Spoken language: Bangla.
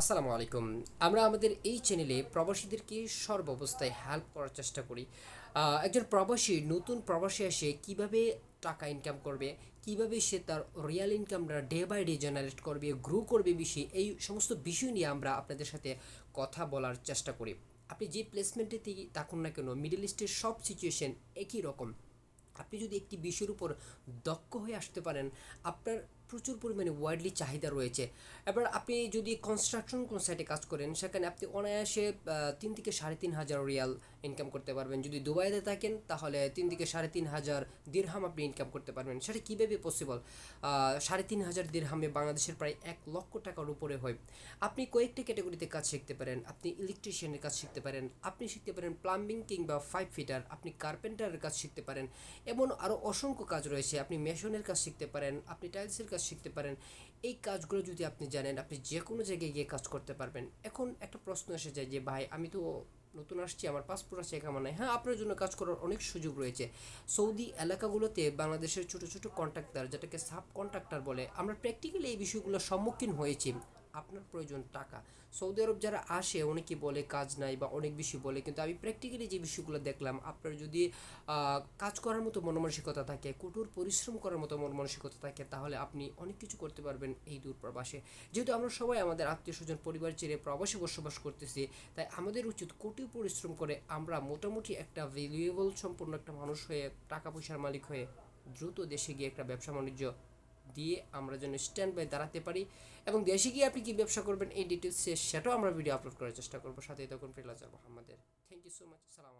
আসসালামু আলাইকুম। আমরা আমাদের এই চ্যানেলে প্রবাসীদেরকে সর্বাবস্থায় হেল্প করার চেষ্টা করি। একজন প্রবাসী, নতুন প্রবাসী এসে কীভাবে টাকা ইনকাম করবে, কীভাবে সে তার রিয়েল ইনকামটা ডে বাই ডে জেনারেট করবে গ্রো করবে বেশি, এই সমস্ত বিষয় নিয়ে আমরা আপনাদের সাথে কথা বলার চেষ্টা করি। আপনি যে প্লেসমেন্টে থাকুন না কেন মিডল ইস্টের সব সিচুয়েশন একই রকম। আপনি যদি একটি বিষয়ের উপর দক্ষ হয়ে আসতে পারেন, আপনার প্রচুর পরিমাণে ওয়াইডলি চাহিদা রয়েছে। এবার আপনি যদি কনস্ট্রাকশন কোন সাইটে কাজ করেন, সেখানে আপনি অনায়াসে তিন থেকে সাড়ে তিন হাজার রিয়াল ইনকাম করতে পারবেন। যদি দুবাইতে থাকেন, তাহলে তিন থেকে সাড়ে তিন হাজার দিরহাম আপনি ইনকাম করতে পারবেন। সেটা কীভাবে পসিবল সাড়ে তিন হাজার দিরহামে বাংলাদেশের প্রায় এক লক্ষ টাকার উপরে হয়। আপনি কয়েকটি ক্যাটাগরিতে কাজ শিখতে পারেন। আপনি ইলেকট্রিশিয়ানের কাজ শিখতে পারেন। আপনি শিখতে পারেন প্লাম্বিং কিংবা ফাইভ ফিটার আপনি কার্পেন্টারের কাজ শিখতে পারেন। এমন আরও অসংখ্য কাজ রয়েছে। আপনি মেশনের কাজ শিখতে পারেন। আপনি টাইলসের কাজ শিখতে পারেন। এই কাজগুলো যদি আপনি জানেন, আপনি যে কোনো জায়গায় গিয়ে কাজ করতে পারবেন। এখন একটা প্রশ্ন এসে যায় যে, ভাই, আমি তো নতুন আসছি, আমার পাসপোর্ট আছে কেমন নাই। হ্যাঁ আপনার জন্য কাজ করার অনেক সুযোগ রয়েছে। সৌদি এলাকাগুলোতে বাংলাদেশের ছোট ছোট কন্ট্রাক্টার যেটাকে সাব কন্ট্রাক্টর বলে, আমরা প্র্যাকটিক্যালি এই বিষয়গুলোর সম্মুখীন হয়েছি। আপনার প্রয়োজন টাকা। সৌদি আরব যারা আসে, অনেকে বলে কাজ নাই বা অনেক বেশি বলে, কিন্তু আমি প্র্যাকটিক্যালি যে বিষয়গুলো দেখলাম, আপনার যদি কাজ করার মতো মনমানসিকতা থাকে, কঠোর পরিশ্রম করার মতো মনমানসিকতা থাকে, তাহলে আপনি অনেক কিছু করতে পারবেন এই দূর প্রবাসে যেহেতু আমরা সবাই আমাদের আত্মীয় স্বজন, পরিবার ছেড়ে প্রবাসে বসবাস করতেছি, তাই আমাদের উচিত কঠোর পরিশ্রম করে আমরা মোটামুটি একটা ভ্যালুয়েবল সম্পূর্ণ একটা মানুষ হয়ে, টাকা পয়সার মালিক হয়ে দ্রুত দেশে গিয়ে একটা ব্যবসা বাণিজ্য দিয়ে আমরা যেন স্ট্যান্ড বাই দাঁড়াতে পারি এবং দেশে গিয়ে আপনি কী ব্যবসা করবেন এই ডিটেলস সেটাও আমরা ভিডিও আপলোড করার চেষ্টা করব। সাথে তখন ফেলা যাব আমাদের থ্যাংক ইউ সো মাচ সালাম